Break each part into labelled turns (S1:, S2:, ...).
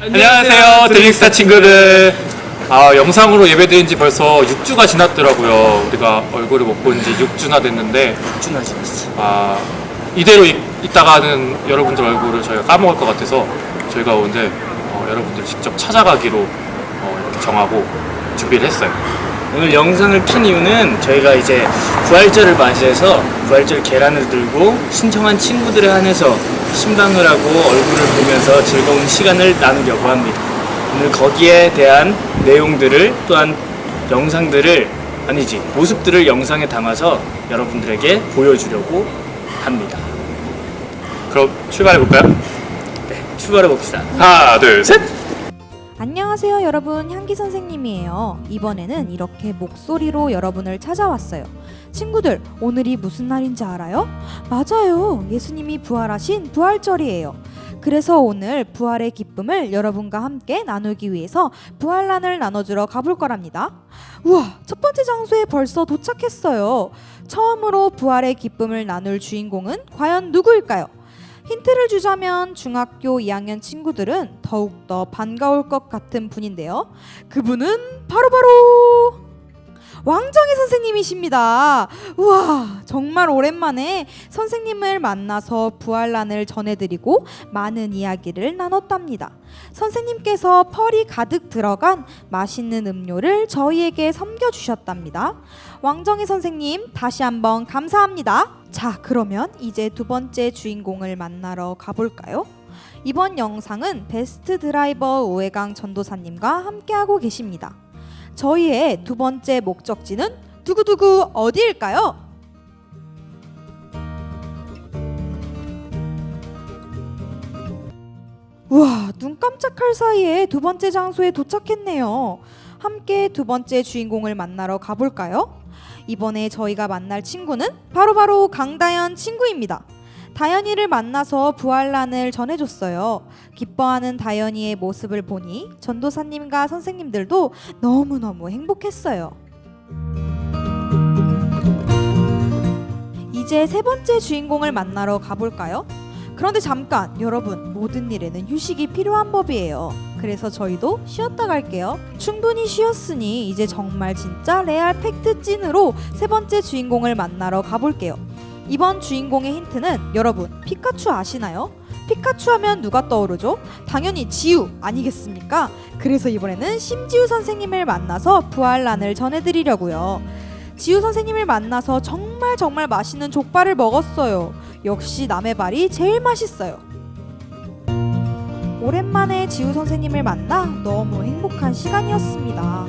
S1: 안녕하세요, 드림스타 친구들. 아, 영상으로 예배드린 지 벌써 6주가 지났더라고요. 우리가 얼굴을 못 본 지 6주나 됐는데,
S2: 준하 지났어.
S1: 아, 이대로 있, 있다가는 여러분들 얼굴을 저희가 까먹을 것 같아서 저희가 오늘 어, 여러분들 직접 찾아가기로 어, 이렇게 정하고 준비를 했어요.
S2: 오늘 영상을 킨 이유는 저희가 이제 부활절을 맞이해서 부활절 계란을 들고 신청한 친구들에 한해서 신방을 하고 얼굴을 보면서 즐거운 시간을 나누려고 합니다. 오늘 거기에 대한 내용들을 또한 영상들을 아니지 모습들을 영상에 담아서 여러분들에게 보여주려고 합니다.
S1: 그럼 출발해 볼까요?
S2: 네, 출발해 봅시다.
S1: 하나, 둘, 셋!
S3: 안녕하세요 여러분. 향기 선생님이에요. 이번에는 이렇게 목소리로 여러분을 찾아왔어요. 친구들 오늘이 무슨 날인지 알아요? 맞아요. 예수님이 부활하신 부활절이에요. 그래서 오늘 부활의 기쁨을 여러분과 함께 나누기 위해서 부활란을 나눠주러 가볼 거랍니다. 우와 첫 번째 장소에 벌써 도착했어요. 처음으로 부활의 기쁨을 나눌 주인공은 과연 누구일까요? 힌트를 주자면 중학교 2학년 친구들은 더욱더 반가울 것 같은 분인데요. 그분은 바로 바로 왕정희 선생님이십니다. 우와, 정말 오랜만에 선생님을 만나서 부활란을 전해드리고 많은 이야기를 나눴답니다. 선생님께서 펄이 가득 들어간 맛있는 음료를 저희에게 섬겨주셨답니다. 왕정희 선생님, 다시 한번 감사합니다. 자, 그러면 이제 두 번째 주인공을 만나러 가볼까요? 이번 영상은 베스트 드라이버 오해강 전도사님과 함께하고 계십니다. 저희의 두 번째 목적지는 두구두구 어디일까요? 우와, 눈 깜짝할 사이에 두 번째 장소에 도착했네요. 함께 두 번째 주인공을 만나러 가볼까요? 이번에 저희가 만날 친구는 바로바로 강다현 친구입니다. 다현이를 만나서 부활란을 전해줬어요. 기뻐하는 다현이의 모습을 보니 전도사님과 선생님들도 너무너무 행복했어요. 이제 세 번째 주인공을 만나러 가볼까요? 그런데 잠깐 여러분 모든 일에는 휴식이 필요한 법이에요. 그래서 저희도 쉬었다 갈게요. 충분히 쉬었으니 이제 정말 진짜 레알 팩트 찐으로 세 번째 주인공을 만나러 가볼게요. 이번 주인공의 힌트는 여러분 피카츄 아시나요? 피카츄 하면 누가 떠오르죠? 당연히 지우 아니겠습니까? 그래서 이번에는 심지우 선생님을 만나서 부활란을 전해드리려고요. 지우 선생님을 만나서 정말 정말 맛있는 족발을 먹었어요. 역시 남의 발이 제일 맛있어요. 오랜만에 지우 선생님을 만나 너무 행복한 시간이었습니다.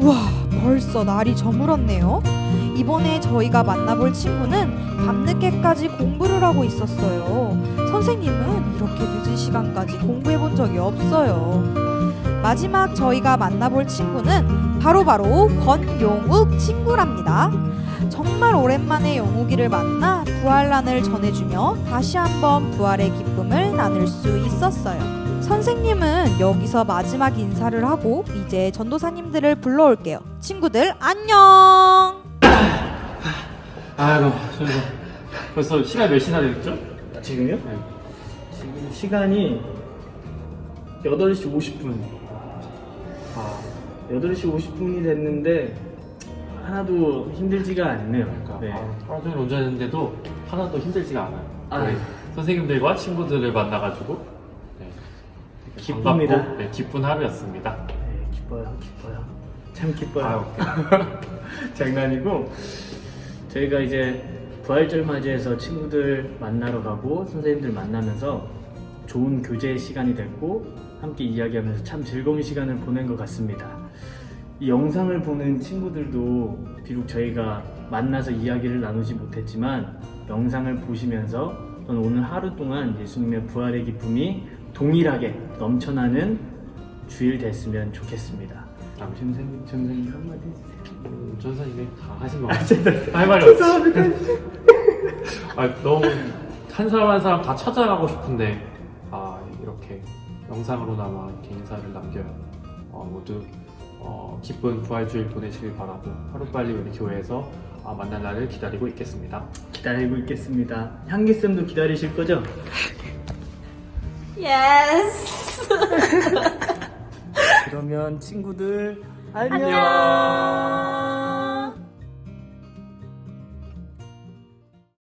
S3: 우와, 벌써 날이 저물었네요. 이번에 저희가 만나볼 친구는 밤늦게까지 공부를 하고 있었어요. 선생님은 이렇게 늦은 시간까지 공부해 본 적이 없어요. 마지막 저희가 만나볼 친구는 바로 바로 권용욱 친구랍니다. 정말 오랜만에 영욱이를 만나 부활란을 전해주며 다시 한번 부활의 기쁨을 나눌 수 있었어요. 선생님은 여기서 마지막 인사를 하고 이제 전도사님들을 불러올게요. 친구들 안녕!
S1: 아이고, 저희가 벌써 시간 몇 시나 됐죠?
S2: 지금요?
S1: 네.
S2: 지금 시간이 8시 50분. 아, 8시 50분이 됐는데 하나도 힘들지가 않네요. 네.
S1: 아, 하루 종일 운전했는데도 하나도 힘들지가 않아요.
S2: 아,
S1: 네. 선생님들과 친구들을 만나가지고 네.
S2: 기쁩니다.
S1: 반갑고, 네, 기쁜 하루였습니다.
S2: 네, 기뻐요, 기뻐요. 참 기뻐요.
S1: 아유,
S2: 장난이고 저희가 이제 부활절 맞이해서 친구들 만나러 가고 선생님들 만나면서 좋은 교제 시간이 됐고 함께 이야기하면서 참 즐거운 시간을 보낸 것 같습니다. 이 영상을 보는 친구들도 비록 저희가 만나서 이야기를 나누지 못했지만 영상을 보시면서 또는 오늘 하루 동안 예수님의 부활의 기쁨이 동일하게 넘쳐나는 주일 됐으면 좋겠습니다.
S1: 아,
S2: 전생님, 전생님 한마디 해주세요.
S1: 음, 전사님이 다 하신 것 같아요. 할 말이 없어. 아, 너무 한 사람 한 사람 다 찾아가고 싶은데 아 이렇게 영상으로나마 이렇게 인사를 남겨요. 어, 모두 어, 기쁜 부활주일 보내시길 바라고 하루빨리 우리 교회에서 아, 만날 날을 기다리고 있겠습니다.
S2: 기다리고 있겠습니다. 향기 쌤도 기다리실 거죠?
S4: 예스.
S2: 그러면 친구들 안녕.
S4: 안녕.